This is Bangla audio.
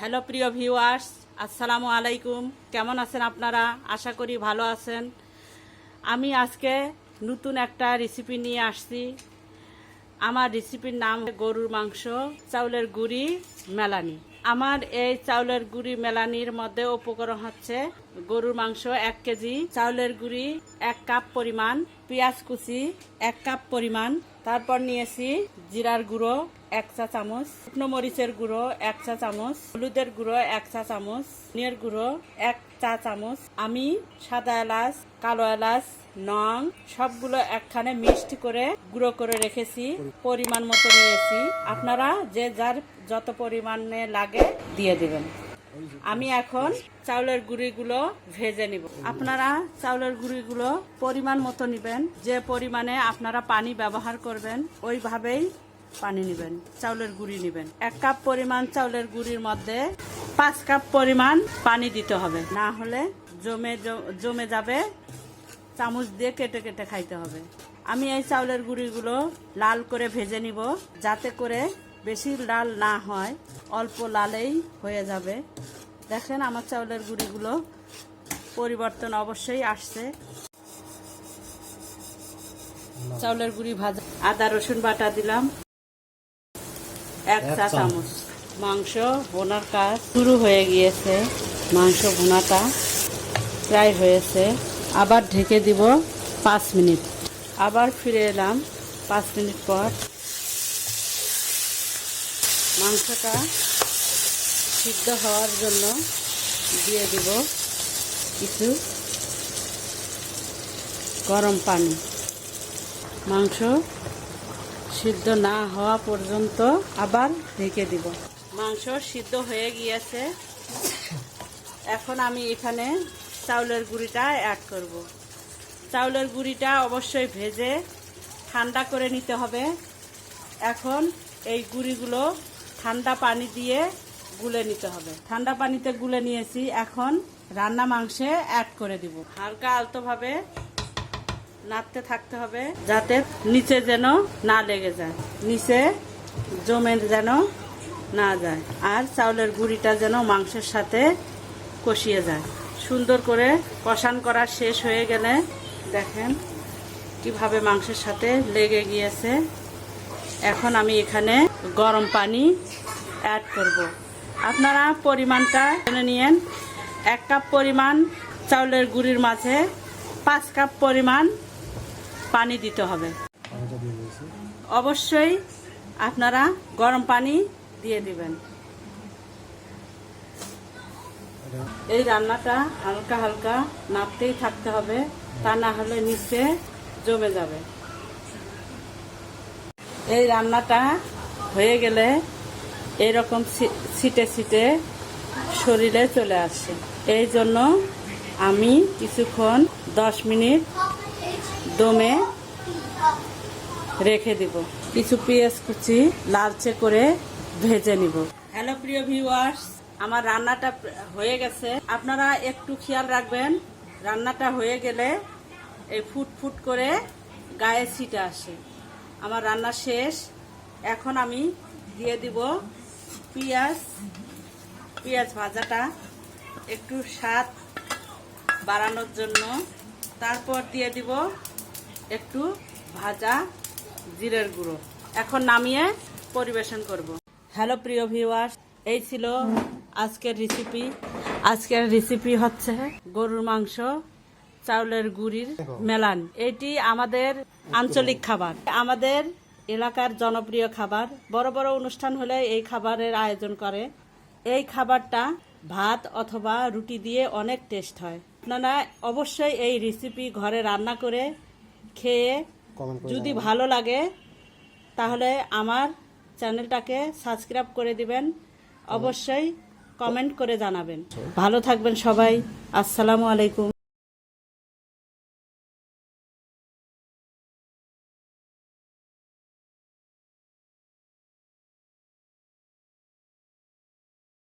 হ্যালো প্রিয় ভিউয়ার্স, আসসালামু আলাইকুম। কেমন আছেন আপনারা? আশা করি ভালো আছেন। আমি আজকে নতুন একটা রেসিপি নিয়ে আসছি। আমার রেসিপির নাম গরুর মাংস, চাউলের গুড়ি, মেলানি। আমার এই চাউলের গুড়ি, মেলানির মধ্যে উপকরণ হচ্ছে গরুর মাংস এক কেজি, চাউলের গুড়ি এক কাপ পরিমাণ, পেঁয়াজ কুচি এক কাপ পরিমাণ, তারপর নিয়েছি জিরার গুঁড়ো এক চা চামচ। শুকনো মরিচের গুঁড়ো এক চা চামচ। হলুদের গুঁড়ো এক চা চামচ। নিয়ের গুঁড়ো এক চা চামচ। আমি সাদা এলাচ, কালো এলাচ, নং সবগুলো একখানে মিক্সড করে গুঁড়ো করে রেখেছি। পরিমাণ মতো নিয়েছি। আপনারা যে যার যত পরিমাণে লাগে দিয়ে দিবেন। আমি এখন চাউলের গুঁড়িগুলো ভেজে নিব। আপনারা চাউলের গুঁড়িগুলো পরিমাণ মতো নেবেন। যে পরিমাণে আপনারা পানি ব্যবহার করবেন, ওইভাবেই পানি নেবেন, চাউলের গুঁড়ি নেবেন। এক কাপ পরিমাণ চাউলের গুঁড়ির মধ্যে পাঁচ কাপ পরিমাণ পানি দিতে হবে। না হলে জমে জমে যাবে, চামচ দিয়ে কেটে কেটে খাইতে হবে। আমি এই চাউলের গুঁড়িগুলো লাল করে ভেজে নিব, যাতে করে বেশি লাল না হয়, অল্প লালেই হয়ে যাবে। দেখেন আমার চাউলের গুঁড়িগুলো পরিবর্তন অবশ্যই আসছে। চাউলের গুঁড়ি ভাজা, আদা রসুন বাটা দিলাম। এক চা চামচ। মাংস বোনার কাজ শুরু হয়ে গিয়েছে। মাংস ভুনাটা প্রায় হয়েছে। আবার ঢেকে দিব পাঁচ মিনিট। আবার ফিরে এলাম পাঁচ মিনিট পর। মাংসটা সিদ্ধ হওয়ার জন্য দিয়ে দিব কিছু গরম পানি। মাংস সিদ্ধ না হওয়া পর্যন্ত আবার ঢেকে দিব। মাংস সিদ্ধ হয়ে গিয়েছে। এখন আমি এখানে চাউলের গুঁড়িটা অ্যাড করব। চাউলের গুঁড়িটা অবশ্যই ভেজে ঠান্ডা করে নিতে হবে। এখন এই গুঁড়িগুলো ঠান্ডা পানি দিয়ে গুলে নিতে হবে। ঠান্ডা পানিতে গুলে নিয়েছি। এখন রান্না মাংসে অ্যাড করে দিব। হালকা আলতোভাবে নাড়তে থাকতে হবে যাতে নিচে যেন না লেগে যায়। নিচে জমে যেন না যায় আর চাউলের গুঁড়িটা যেন মাংসের সাথে কষিয়ে যায়। সুন্দর করে কষান করা শেষ হয়ে গেলে দেখেন কীভাবে মাংসের সাথে লেগে গিয়েছে। এখন আমি এখানে গরম পানি অ্যাড করব। আপনারা পরিমাণটা জেনে নিয়েন। এক কাপ পরিমাণ চাউলের গুঁড়ির মাঝে পাঁচ কাপ পরিমাণ পানি দিতে হবে। অবশ্যই আপনারা গরম পানি দিয়ে দিবেন। এই রান্নাটা হালকা হালকা নাপতেই থাকতে হবে, তা না হলে নিচে জমে যাবে। এই রান্নাটা হয়ে গেলে এরকম ছিটে ছিটে শরীরে চলে আসে। এই জন্য আমি কিছুক্ষণ দশ মিনিট দমে রেখে দিব। কিছু পেঁয়াজ কুচি লালচে করে ভেজে নিব। হ্যালো প্রিয় ভিউয়ার্স আমার রান্নাটা হয়ে গেছে। আপনারা একটু খেয়াল রাখবেন, রান্নাটা হয়ে গেলে এই ফুট ফুট করে গায়ে ছিটে আসে। আমার রান্না শেষ। এখন আমি দিয়ে দিব পেঁয়াজ। পেঁয়াজ ভাজাটা একটু স্বাদ বাড়ানোর জন্য। তারপর দিয়ে দিব একটু ভাজা জিরের গুঁড়ো। এখন নামিয়ে পরিবেশন করব। হ্যালো প্রিয় ভিউয়ার্স, এই ছিল আজকের রেসিপি আজকের রেসিপি হচ্ছে গরুর মাংস চাউলের গুড়ির মেলান। এটি আমাদের আঞ্চলিক খাবার। আমাদের এলাকার জনপ্রিয় খাবার। বড় বড় অনুষ্ঠান হলে এই খাবারের আয়োজন করে। এই খাবারটা ভাত অথবা রুটি দিয়ে অনেক টেস্ট হয়। আপনারা অবশ্যই এই রেসিপি ঘরে রান্না করে খেয়ে যদি ভালো লাগে তাহলে আমার চ্যানেলটাকে সাবস্ক্রাইব করে দিবেন। অবশ্যই কমেন্ট করে জানাবেন। ভালো থাকবেন সবাই। আসসালামু আলাইকুম।